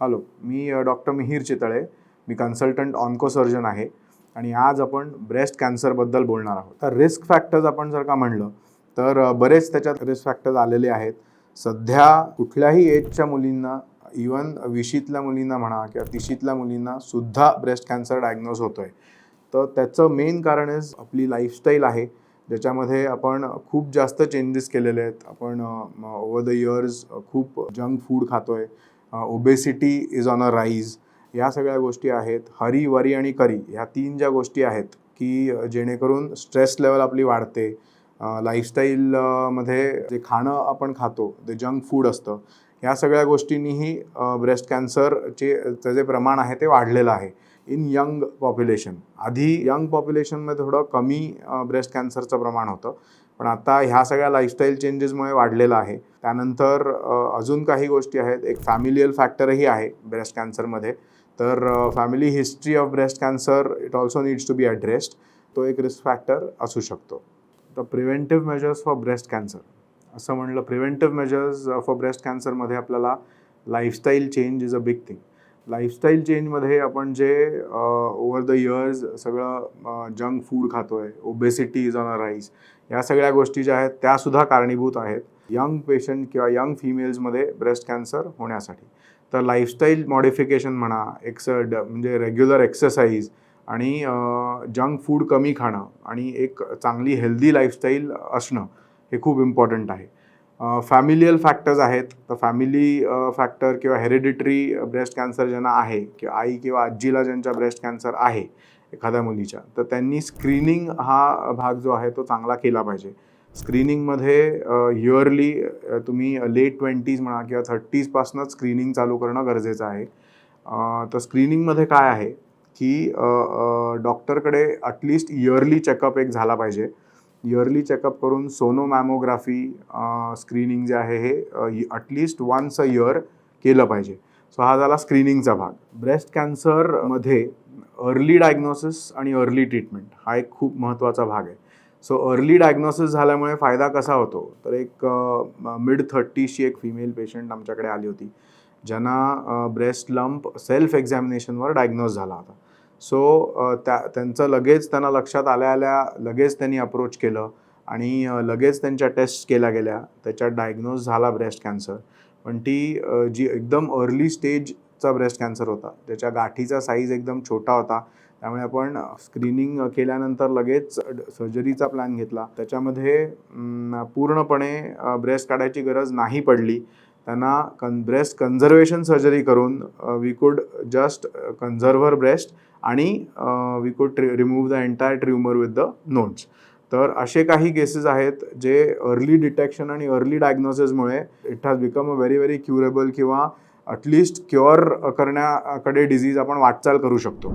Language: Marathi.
हॅलो मी डॉक्टर मिहीर चितळे. मी कन्सल्टंट ऑन्को सर्जन आहे आणि आज आपण ब्रेस्ट कॅन्सरबद्दल बोलणार आहोत. तर रिस्क फॅक्टर्स आपण जर का म्हणलं तर बरेच त्याच्यात रिस्क फॅक्टर्स आलेले आहेत. सध्या कुठल्याही एजच्या मुलींना इवन विशीतल्या मुलींना म्हणा किंवा तिशीतल्या मुलींना सुद्धा ब्रेस्ट कॅन्सर डायग्नोज होतो आहे तर त्याचं मेन कारण इज आपली लाईफस्टाईल आहे ज्याच्यामध्ये आपण खूप जास्त चेंजेस केलेले आहेत. आपण ओवर द इयर्स खूप जंक फूड खातो आहे obesity is on a rise या सगळ्या गोष्टी आहेत. हरी वरी आणि करी ह्या तीन ज्या गोष्टी आहेत की uh, जेणेकरून स्ट्रेस लेवल आपली वाढते. Uh, लाईफस्टाईलमध्ये uh, जे खाणं आपण खातो ते जंक फूड असतं ह्या सगळ्या गोष्टींनीही ब्रेस्ट कॅन्सरचे त्याचे प्रमाण आहे ते वाढलेलं आहे. इन यंग पॉप्युलेशन आधी यंग पॉप्युलेशनमध्ये थोडं कमी ब्रेस्ट कॅन्सरचं प्रमाण होतं. पण आता ह्या सगळ्या लाईफस्टाईल चेंजेसमुळे वाढलेलं आहे. त्यानंतर अजून काही गोष्टी आहेत. एक फॅमिलियल फॅक्टरही आहे ब्रेस्ट कॅन्सरमध्ये तर family history of breast cancer it also needs to be addressed तो एक रिस्क फॅक्टर असू शकतो. तर preventive measures for breast cancer असं म्हणलं प्रिव्हेंटिव्ह मेजर्स फॉर ब्रेस्ट कॅन्सरमध्ये आपल्याला lifestyle change is a big thing lifestyle चेंजमध्ये आपण जे ओवर द इयर्स सगळं जंक फूड खातोय obesity is on a rise या सगळ्या गोष्टी ज्या आहेत त्यासुद्धा कारणीभूत आहेत. यंग पेशंट किंवा यंग फिमेल्समध्ये ब्रेस्ट कॅन्सर होण्यासाठी. तर लाईफस्टाईल मॉडिफिकेशन म्हणा एक्स ड म्हणजे रेग्युलर एक्सरसाइज आणि जंक फूड कमी खाणं आणि एक चांगली हेल्दी लाईफस्टाईल असणं हे खूप इम्पॉर्टंट आहे. फॅमिलियल फॅक्टर्स आहेत. तर फॅमिली फॅक्टर किंवा हेरिडिटरी ब्रेस्ट कॅन्सर ज्यांना आहे किंवा आई किंवा आजीला ज्यांच्या ब्रेस्ट कॅन्सर आहे एखाद्या मुलीच्या तर त्यांनी स्क्रीनिंग हा भाग जो आहे तो चांगला केला पाहिजे. स्क्रीनिंगमध्ये इयरली तुम्ही लेट ट्वेंटीज म्हणा किंवा थर्टीजपासूनच स्क्रीनिंग चालू करणं गरजेचं आहे. तर स्क्रीनिंगमध्ये काय आहे की डॉक्टरकडे ॲटलिस्ट इयरली चेकअप एक झाला पाहिजे. इयरली चेकअप करून सोनो मॅमोग्राफी स्क्रीनिंग जे आहे हे ॲटलिस्ट वन्स अ इयर केलं पाहिजे. सो हा झाला स्क्रीनिंगचा भाग. ब्रेस्ट कॅन्सरमध्ये अर्ली डायग्नोसिस आणि अर्ली ट्रीटमेंट हा एक खूप महत्त्वाचा भाग आहे. सो अर्ली डायग्नोसिस झाल्यामुळे फायदा कसा होतो? तर एक मिड थर्टीशी एक फिमेल पेशंट आमच्याकडे आली होती. ज्यांना ब्रेस्ट लंप सेल्फ एक्झामिनेशनवर डायग्नोज झाला होता. सो त्या त्यांचं लगेच त्यांना लक्षात आल्या आल्या लगेच त्यांनी अप्रोच केलं आणि लगेच त्यांच्या टेस्ट केल्या गेल्या. त्याच्यात डायग्नोज झाला ब्रेस्ट कॅन्सर पण ती जी एकदम अर्ली स्टेजचा ब्रेस्ट कॅन्सर होता. त्याच्या गाठीचा साईज एकदम छोटा होता. त्यामुळे आपण स्क्रीनिंग केल्यानंतर लगेच सर्जरीचा प्लॅन घेतला. त्याच्यामध्ये पूर्णपणे ब्रेस्ट काढायची गरज नाही पडली. त्यांना कन ब्रेस्ट कन्झर्वेशन सर्जरी करून we could just conserve breast आणि we could remove the entire tumour with the notes तर असे काही केसेस आहेत जे अर्ली डिटेक्शन आणि early डायग्नोसिसमुळे it has become a very very curable किंवा अटलिस्ट क्युअर करण्याकडे डिझीज आपण वाटचाल करू शकतो.